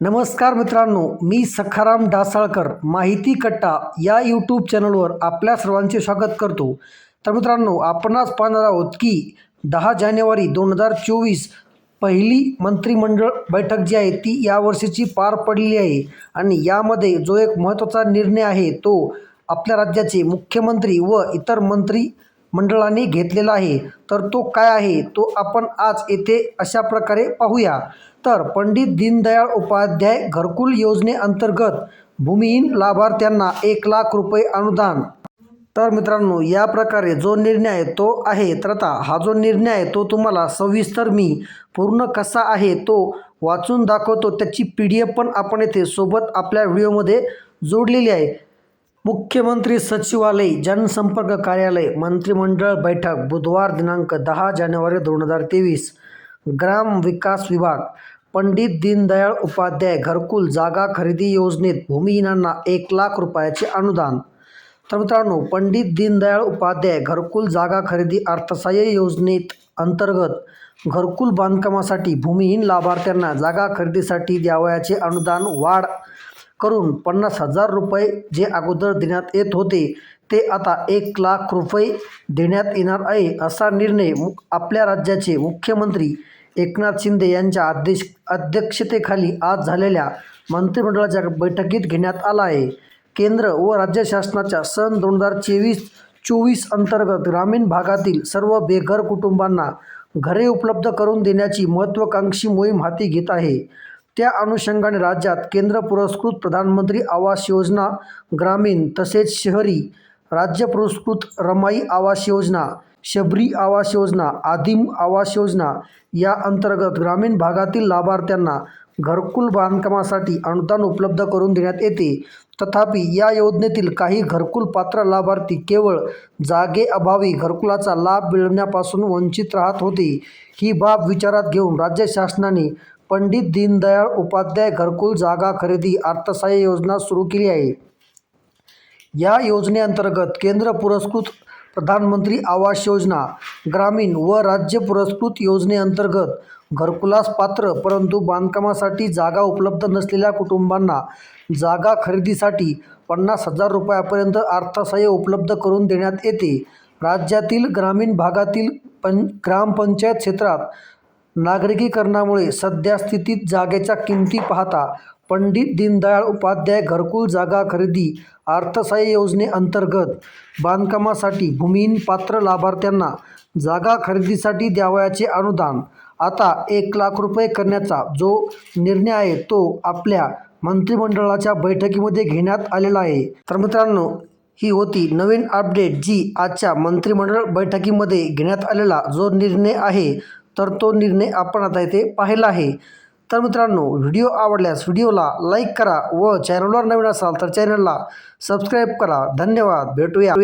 नमस्कार मित्रांनो मी सखाराम डासाळकर माहिती कट्टा या यूट्यूब चॅनलवर आपल्या सर्वांचे स्वागत करतो. तर मित्रांनो आपणच पाहणार आहोत की दहा जानेवारी दोन हजार चोवीस पहिली मंत्रिमंडळ बैठक जी आहे ती यावर्षीची पार पडली आहे. आणि यामध्ये जो एक महत्त्वाचा निर्णय आहे तो आपल्या राज्याचे मुख्यमंत्री व इतर मंत्री मंडळाने घेतलेला आहे. तर तो काय आहे? तो आपण आज येथे अशा प्रकारे पाहूया. तर पंडित दीनदयाळ उपाध्याय घरकुल योजनेअंतर्गत भूमिहीन लाभार्थ्यांना एक लाख रुपये अनुदान. तर मित्रांनो या प्रकारे जो निर्णय आहे तो आहे तर आता हा जो निर्णय आहे तो तुम्हाला सविस्तर मी पूर्ण कसा आहे तो वाचून दाखवतो. त्याची पी डी एफ पण आपण येथे सोबत आपल्या व्हिडिओमध्ये जोडलेली आहे. मुख्यमंत्री सचिवालय जनसंपर्क कार्यालय मंत्रिमंडळ बैठक बुधवार दिनांक दहा जानेवारी दोन हजार तेवीस. ग्राम विकास विभाग पंडित दीनदयाळ उपाध्याय घरकुल जागा खरेदी योजनेत भूमिहीनांना एक लाख रुपयाचे अनुदान. तर मित्रांनो पंडित दीनदयाळ उपाध्याय घरकुल जागा खरेदी अर्थसहाय्य योजनेत अंतर्गत घरकुल बांधकामासाठी भूमिहीन लाभार्थ्यांना जागा खरेदीसाठी द्यावयाचे अनुदान वाढ करून पन्नास हजार रुपये जे अगोदर देण्यात येत होते ते आता एक लाख रुपये देण्यात येणार आहे असा निर्णय मु आपल्या राज्याचे मुख्यमंत्री एकनाथ शिंदे यांच्या अध्यक्ष अध्यक्षतेखाली आज झालेल्या मंत्रिमंडळाच्या बैठकीत घेण्यात आला आहे. केंद्र व राज्य शासनाच्या सन दोन हजार चोवीस चोवीस अंतर्गत ग्रामीण भागातील सर्व बेघर कुटुंबांना घरे उपलब्ध करून देण्याची महत्त्वाकांक्षी मोहीम हाती घेत आहे. त्या अनुषंगाने राज्यात केंद्र पुरस्कृत प्रधानमंत्री आवास योजना ग्रामीण तसेच शहरी राज्य पुरस्कृत रमाई आवास योजना शबरी आवास योजना आदिम आवास योजना या अंतर्गत ग्रामीण भागातील लाभार्थ्यांना घरकुल बांधकामासाठी अनुदान उपलब्ध करून देण्यात येते. तथापि या योजनेतील काही घरकुल पात्र लाभार्थी केवळ जागेअभावी घरकुलाचा लाभ मिळवण्यापासून वंचित राहत होते. ही बाब विचारात घेऊन राज्य शासनाने पंडित दीनदयाळ उपाध्याय घरकुल जागा खरेदी अर्थसहाय्य योजना सुरू केली आहे. या योजनेअंतर्गत केंद्र पुरस्कृत प्रधानमंत्री आवास योजना ग्रामीण व राज्य पुरस्कृत योजनेअंतर्गत घरकुलास पात्र परंतु बांधकामासाठी जागा उपलब्ध नसलेल्या कुटुंबांना जागा खरेदीसाठी पन्नास हजार रुपयापर्यंत अर्थसहाय्य उपलब्ध करून देण्यात येते. राज्यातील ग्रामीण भागातील पं ग्रामपंचायत क्षेत्रात नागरिकीकरणामुळे सध्या स्थितीत जागेच्या किमती पाहता पंडित दीनदयाळ उपाध्याय घरकुल जागा खरेदी अर्थसहाय्य योजनेअंतर्गत बांधकामासाठी भूमिहीन पात्र लाभार्थ्यांना जागा खरेदीसाठी द्यावयाचे अनुदान. आता एक लाख रुपये करण्याचा जो निर्णय आहे तो आपल्या मंत्रिमंडळाच्या बैठकीमध्ये घेण्यात आलेला आहे. तर मित्रांनो ही होती नवीन अपडेट जी आजच्या मंत्रिमंडळ बैठकीमध्ये घेण्यात आलेला जो निर्णय आहे. तर तो निर्णय आपण आता इथे पाहिला आहे. तर मित्रांनो व्हिडिओ आवडल्यास व्हिडिओला लाईक करा व चॅनलवर नवीन असाल तर चॅनलला सबस्क्राईब करा. धन्यवाद. भेटूया.